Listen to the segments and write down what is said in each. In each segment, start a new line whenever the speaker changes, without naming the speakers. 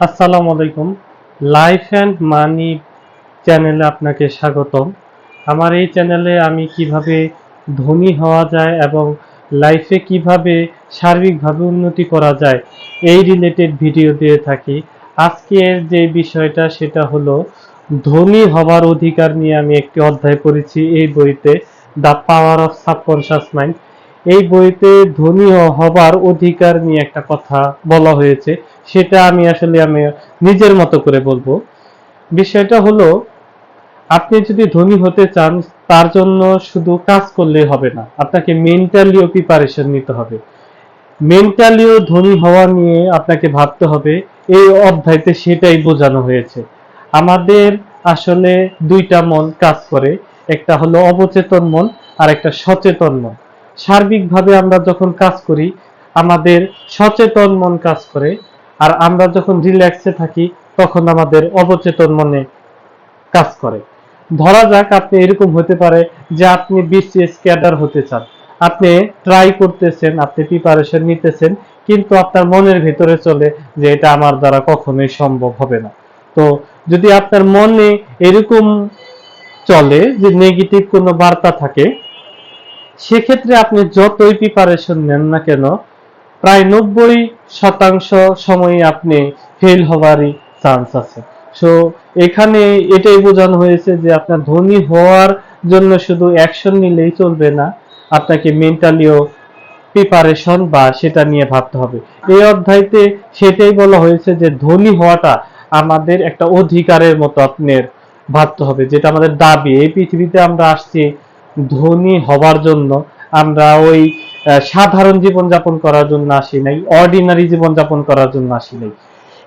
আসসালামু আলাইকুম। Life and money চ্যানেলে আপনাকে স্বাগতম। আমার এই চ্যানেলে আমি কীভাবে ধনী হওয়া যায় এবং লাইফে কীভাবে সার্বিকভাবে উন্নতি করা যায়, এই রিলেটেড ভিডিও দিয়ে থাকি। আজকের যে বিষয়টা, সেটা হলো ধনী হওয়ার অধিকার নিয়ে আমি একটি অধ্যায় করেছি এই বইতে the power of subconscious mind এই বইতে ধনী হবার অধিকার নিয়ে একটা কথা বলা হয়েছে। সেটা আমি আসলে আমি নিজের মতো করে বলব। বিষয়টা হলো, আপনি যদি ধনী হতে চান, তার জন্য শুধু কাজ করলে হবে না, আপনাকে মেন্টালিও প্রিপারেশন নিতে হবে। মেন্টালিও ধনী হওয়া নিয়ে আপনাকে ভাবতে হবে, এই অধ্যায়তে সেটাই বোঝানো হয়েছে। আমাদের আসলে দুইটা মন কাজ করে, একটা হলো অবচেতন মন আর একটা সচেতন মন। সার্বিকভাবে আমরা যখন কাজ করি, আমাদের সচেতন মন কাজ করে। আর আমরা যখন রিল্যাক্সে থাকি, তখন আমাদের অবচেতন মনে কাজ করে। ধরা যাক আপনি এরকম হতে পারে যে আপনি বিসিএস ক্যাডার হতে চান। আপনি ট্রাই করতেছেন, আপনি প্রিপারেশন নিতেছেন, কিন্তু আপনার মনের ভিতরে চলে যে এটা আমার দ্বারা কখনোই সম্ভব হবে না। তো যদি আপনার মনে এরকম চলে যে নেগেটিভ কোনো বার্তা থাকে সেক্ষেত্রে আপনি যতই প্রিপারেশন নেন না কেন, প্রায় নব্বই শতাংশ সময় আপনি ফেল হওয়ারই চান্স আছে। সো এখানে এটাই বোঝানো হয়েছে যে আপনার ধনী হওয়ার জন্য শুধু অ্যাকশন নিলেই চলবে না, আপনাকে মেন্টালিও প্রিপারেশন বা সেটা নিয়ে ভাবতে হবে। এই অধ্যায়তে সেটাই বলা হয়েছে যে ধনী হওয়াটা আমাদের একটা অধিকারের মতো আপনার ভাবতে হবে, যেটা আমাদের দাবি। এই পৃথিবীতে আমরা আসছি ধনী হবার জন্য আমরা ওই সাধারণ জীবন যাপন করার জন্য আসি নাই অর্ডিনারি জীবন যাপন করার জন্য আসি নাই।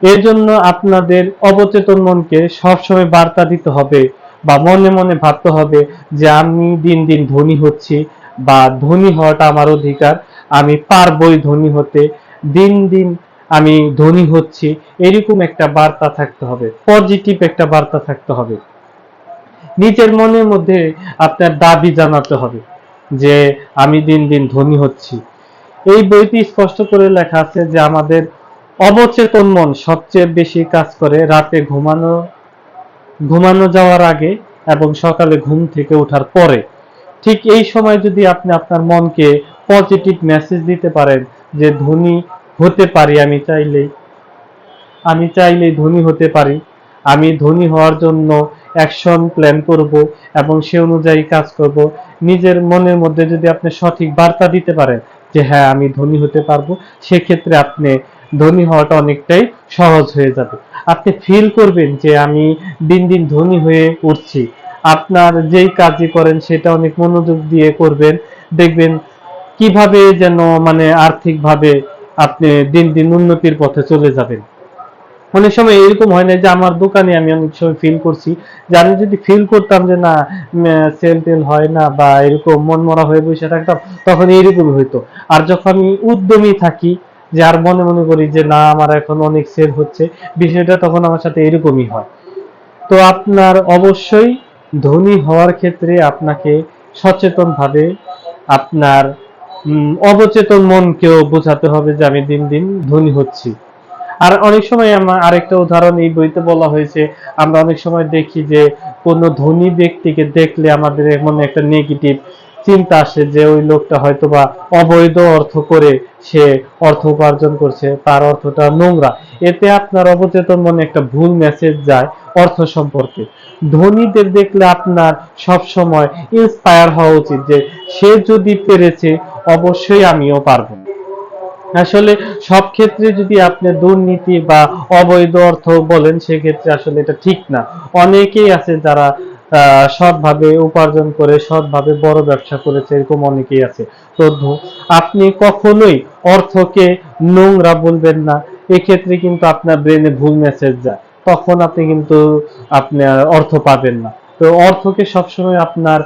এর জন্য আপনাদের অবচেতন মনকে সবসময় বার্তা দিতে হবে বা মনে মনে ভাবতে হবে যে আমি দিন দিন ধনী হচ্ছি বা ধনী হওয়াটা আমার অধিকার, আমি পারবই ধনী হতে, দিন দিন আমি ধনী হচ্ছি, এরকম একটা বার্তা থাকতে হবে পজিটিভ একটা বার্তা থাকতে হবে। নিজের মনের মধ্যে আপনার দাবি জানাতে হবে যে আমি দিন দিন ধনী হচ্ছি। এই বইটি স্পষ্ট করে লেখা আছে যে আমাদের অবচেতন মন সবচেয়ে বেশি কাজ করে রাতে ঘুমানো ঘুমানো যাওয়ার আগে এবং সকালে ঘুম থেকে ওঠার পরে। ঠিক এই সময় যদি আপনি আপনার মনকে পজিটিভ মেসেজ দিতে পারেন যে ধনী হতে পারি আমি চাইলেই আমি চাইলেই ধনী হতে পারি। আমি ধনী হওয়ার জন্য অ্যাকশন প্ল্যান করব এবং সে অনুযায়ী কাজ করব। নিজের মনের মধ্যে যদি আপনি সঠিক বার্তা দিতে পারেন যে হ্যাঁ আমি ধনী হতে পারব, সেক্ষেত্রে আপনি ধনী হওয়াটা অনেকটাই সহজ হয়ে যাবে। আপনি ফিল করবেন যে, আমি দিন দিন ধনী হয়ে উঠছি। আপনার যেই কাজই করেন, সেটা অনেক মনোযোগ দিয়ে করবেন। দেখবেন কীভাবে যেন মানে আর্থিকভাবে আপনি দিন দিন উন্নতির পথে চলে যাবেন। অনেক সময় এরকম হয় না যে আমার দোকানে আমি অনেক সময় ফিল করছি যে আমি যদি ফিল করতাম যে না সেল টেল হয় না বা এরকম মনমরা হয়ে বসে থাকতাম, তখন এইরকম হইতো। আর যখন আমি উদ্যমী থাকি, যে আর মনে মনে করি যে না, আমার এখন অনেক সেল হচ্ছে, বিষয়টা তখন আমার সাথে এরকমই হয়। তো আপনার অবশ্যই ধনী হওয়ার ক্ষেত্রে আপনাকে সচেতনভাবে আপনার অবচেতন মনকেও বোঝাতে হবে যে আমি দিন দিন ধনী হচ্ছি। আর অনেক সময় আমার আরেকটা উদাহরণ এই বইতে বলা হয়েছে, আমরা অনেক সময় দেখি যে কোনো ধনী ব্যক্তিকে দেখলে আমাদের এমন একটা নেগেটিভ চিন্তা আসে যে ওই লোকটা হয়তো বা অবৈধ অর্থ করে সে অর্থ উপার্জন করছে, তার অর্থটা নোংরা। এতে আপনার অবচেতন মনে একটা ভুল মেসেজ যায় অর্থ সম্পর্কে। ধনীদের দেখলে আপনার সব সময় ইন্সপায়ার হওয়া উচিত যে সে যদি পেরেছে, অবশ্যই আমিও পারব। আসলে সব ক্ষেত্রে যদি আপনি দুর্নীতি বা অবৈধ অর্থ বলেন, সেক্ষেত্রে আসলে এটা ঠিক না। অনেকেই আছে যারা সৎভাবে উপার্জন করে, সৎভাবে বড় ব্যবসা করেছে, এরকম অনেকেই আছে। তো আপনি কখনোই অর্থকে নোংরা বলবেন না। এক্ষেত্রে কিন্তু আপনার ব্রেনে ভুল মেসেজ যায়। তখন আপনি কিন্তু আপনার অর্থ পাবেন না। তো অর্থকে সবসময় আপনার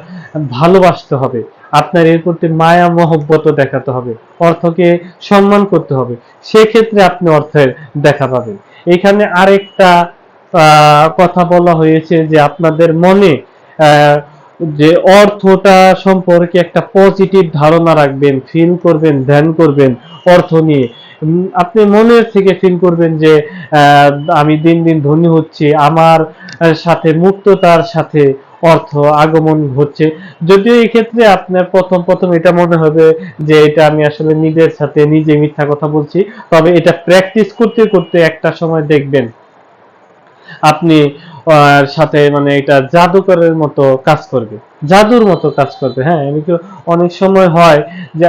ভালোবাসতে হবে। আপনার এর প্রতি মায়া মহব্বত দেখাতে হবে, অর্থকে সম্মান করতে হবে। সেক্ষেত্রে আপনি অর্থের দেখা পাবেন। এখানে আরেকটা কথা বলা হয়েছে যে আপনাদের মনে যে অর্থটা সম্পর্কে একটা পজিটিভ ধারণা রাখবেন ফিল করবেন, ধ্যান করবেন অর্থ নিয়ে। আপনি মনের থেকে ফিল করবেন যে আমি দিন দিন ধনী হচ্ছি, আমার সাথে মুক্ততার সাথে অর্থ, আগমন হচ্ছে যদিও এই ক্ষেত্রে আপনার প্রথম প্রথম এটা মনে হবে যে এটা আমি আসলে নিজের সাথে নিজে মিথ্যা কথা বলছি। তবে এটা প্র্যাকটিস করতে করতে একটা সময় দেখবেন। আপনি সাথে মানে এটা জাদুকরের মতো কাজ করবে। জাদুর মতো কাজ করবে হ্যাঁ? এমনকি অনেক সময় হয় যে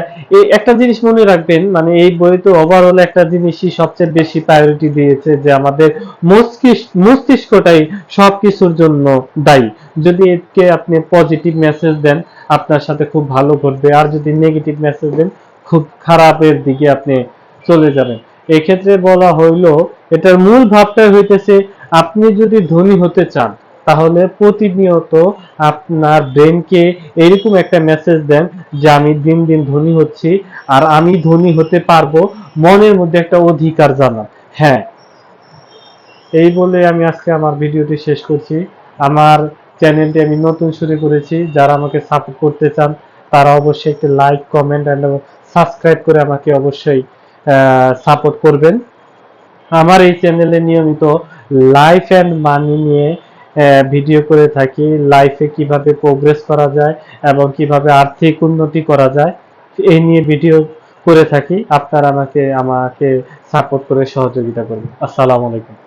একটা জিনিস মনে রাখবেন মানে এই বইতে ওভারঅল একটা জিনিসই সবচেয়ে বেশি প্রায়োরিটি দিয়েছে যে আমাদের মস্তিষ্ক, মস্তিষ্কটাই সবকিছুর জন্য দায়ী। যদি একে আপনি পজিটিভ মেসেজ দেন, আপনার সাথে খুব ভালো ঘটবে। আর যদি নেগেটিভ মেসেজ দেন, খুব খারাপের দিকে আপনি চলে যাবেন। এক্ষেত্রে বলা হইল, এটার মূল ভাবটাই হইতেছে আপনি যদি ধনী হতে চান, তাহলে প্রতিনিয়ত আপনার ব্রেনকে এরকম একটা মেসেজ দেন যে আমি দিন দিন ধনী হচ্ছি আর আমি ধনী হতে পারব মনের মধ্যে একটা অধিকার জানান। হ্যাঁ এই বলে আমি আজকে আমার ভিডিওটি শেষ করছি। আমার চ্যানেলটি আমি নতুন শুরু করেছি। যারা আমাকে সাপোর্ট করতে চান, তারা অবশ্যই একটি লাইক কমেন্ট এন্ড সাবস্ক্রাইব করে আমাকে অবশ্যই সাপোর্ট করবেন। আমার এই চ্যানেলে নিয়মিত লাইফ অ্যান্ড মানি নিয়ে ভিডিও করে থাকি। লাইফে কীভাবে প্রোগ্রেস করা যায় এবং কীভাবে আর্থিক উন্নতি করা যায়, এই নিয়ে ভিডিও করে থাকি। আপনারা আমাকে আমাকে সাপোর্ট করে সহযোগিতা করবেন। আসসালামু আলাইকুম।